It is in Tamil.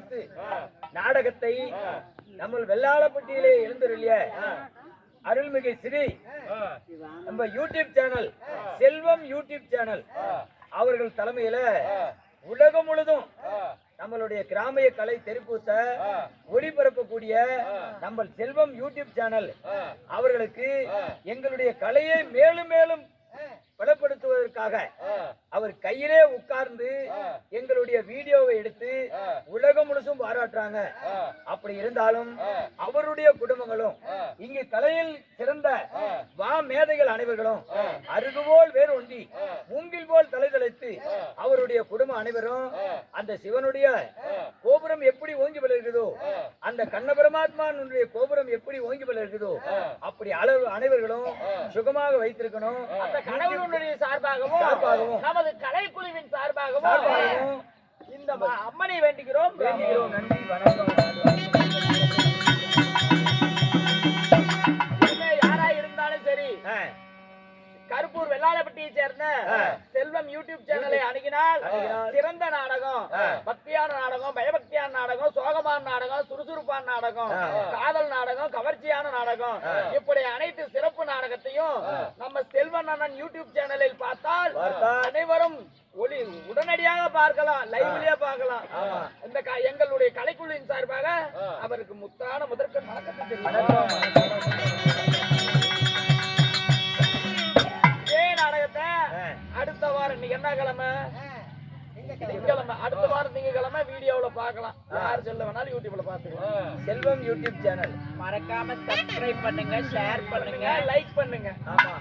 கூத்து நாடகத்தை நம்ம வெள்ளாளப்பட்டியிலே எழுந்தருளிய அருள்மிகு ஸ்ரீ நம்ம YouTube channel Selvam YouTube channel. அவர்கள் தலைமையில உலகம் முழுதும் நம்மளுடைய கிராமிய கலை தெருக்கூத்த ஒளிபரப்பக்கூடிய நம்ம செல்வம் யூடியூப் சேனல். அவர்களுக்கு எங்களுடைய கலையை மேலும் மேலும் பலப்படுத்துவதற்காக அவர் கையிலே உட்கார்ந்து எங்களுடைய வீடியோவை எடுத்து உலகம் பாராட்டுறாங்க. அப்படி இருந்தாலும் அவருடைய குடும்பங்களும் இங்கு கலையில் சிறந்த வா மேதைகள் அனைவர்களும் அருகுபோல் வேறு ஒன்றி மூங்கில் போல் தலைதலைத்து அவருடைய குடும்பம் அனைவரும் அந்த சிவனுடைய கோபுரம் எப்படி ஓங்கி வளர்கிறதோ அந்த கண்ண பரமாத்மானுடைய கோபுரம் எப்படி ஓங்கி வளர்கிறதோ அப்படி அளவு அனைவர்களும் சுகமாக வைத்திருக்கணும். அந்த கடவுளுடைய சார்பாகவும் சார்பாகவும் நமது கலைக்குழுவின் சார்பாகவும் அம்மனை வேண்டுகிறோம். வேண்டுகிறோம். நன்றி வணக்கம். யாரா இருந்தாலும் சரி. கருப்பூர் வெள்ளாளப்பட்டியை சேர்ந்த. செல்வம் யூடியூப் சேனலை அணுகினால் சிறந்த நாடகம். பக்தியான நாடகம் பயபக்தியான நாடகம் சோகமான நாடகம் சுறுசுறுப்பான நாடகம். காதல் நாடகம் கவர்ச்சியான நாடகம் இப்படி அனைத்து சிறப்பு நாடகத்தையும் நம்ம செல்வன் அண்ணன் யூடியூப் சேனலில் பார்த்தால் அனைவரும் ஒளி உடனடியாக பார்க்கலாம் லைவ்லயே பார்க்கலாம். இந்த எங்களுடைய கலைக்குழுவின் சார்பாக அவருக்கு முத்தான முதற்கண் வணக்கத்தை தெரிவிக்கிறோம். இன்னைக்கு என்ன கிழமை? திங்கக்கிழமை அடுத்த வாரம் திங்கக்கிழமை வீடியோவுல பார்க்கலாம். யார் செல்ல வேணாலும் யூடியூப்ல பார்த்துக்கலாம். செல்வம் யூடியூப் சேனல் மறக்காம சப்ஸ்கிரைப் பண்ணுங்க ஷேர் பண்ணுங்க. லைக் பண்ணுங்க. ஆமா.